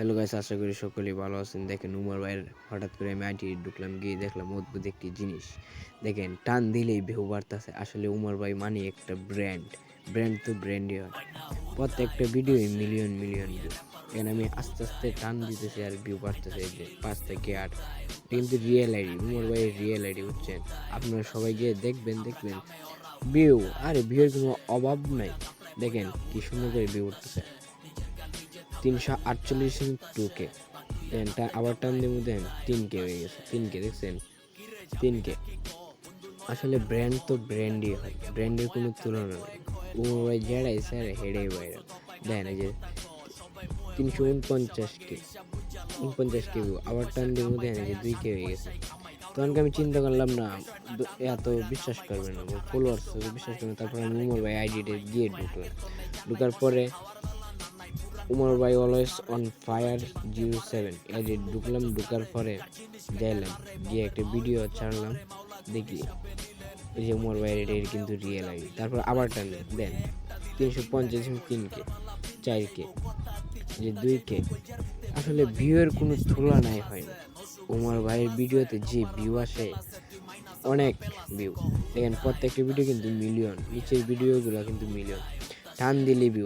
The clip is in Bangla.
হ্যালো গাইস, আশা করি সকলেই ভালো আছেন। দেখেন উমর ভাইয়ের হঠাৎ করে আমি আইটি ঢুকলাম, গিয়ে দেখলাম অদ্ভুত একটি জিনিস। দেখেন, টান দিলেই ভিউ বাড়তেছে। আসলে উমর ভাই মানে একটা ব্র্যান্ড ব্র্যান্ড তো ব্র্যান্ডই হয়। প্রত্যেকটা ভিডিও মিলিয়ন মিলিয়ন ভিউ এখানে আমি আস্তে আস্তে টান দিতেছি আর ভিউ বাড়তেছে যে পাঁচ থেকে আট। কিন্তু রিয়েল আইডি উমর ভাইয়ের রিয়েল আইডি বুঝছেন? আপনারা সবাই গিয়ে দেখবেন দেখবেন। ভিউ আরে ভিউয়ের কোনো অভাব নাই। দেখেন কি সুন্দর করে ভিউ উঠতেছে। তিনশো আটচল্লিশ টু কে। দেন আবার টান দিয়ে দেন তিন কে হয়ে গেছে। তিন কে, দেখছেন? তিন কে। আসলে ব্র্যান্ড তো ব্র্যান্ডই হয় ব্র্যান্ডের কোনো তুলনা নেই। ও জেড়াই, স্যার, হেডেই বাইরে দেন এই যে তিনশো উনপঞ্চাশ কে উনপঞ্চাশ কে আবার টান দিয়ে দেন এই যে দুই কে হয়ে গেছে। তখন আমি চিন্তা করলাম, না এত বিশ্বাস করবে না ফলোয়ার্স বিশ্বাস করবে তারপরে আমি উমর ভাই আইডিটা গিয়ে ঢুকলাম। ঢুকার পরে উমর ভাই always on fire zero seven যে ঢুকলাম, ঢুকার পরে যাইলাম, গিয়ে একটা ভিডিও ছাড়লাম, দেখি। এই যে উমর ভাইয়ের এটার কিন্তু রিয়েল আইডি তারপর আবার টান দেন। তিনশো পঞ্চাশ তিন কে চার কে যে দুই কে আসলে ভিউয়ের কোনো তুলনাই হয় না। উমর ভাইয়ের ভিডিওতে যে ভিউ আসে, অনেক ভিউ দেখেন, প্রত্যেকটা ভিডিও কিন্তু মিলিয়ন নিচের ভিডিওগুলো কিন্তু মিলিয়ন টান দিলে ভিউ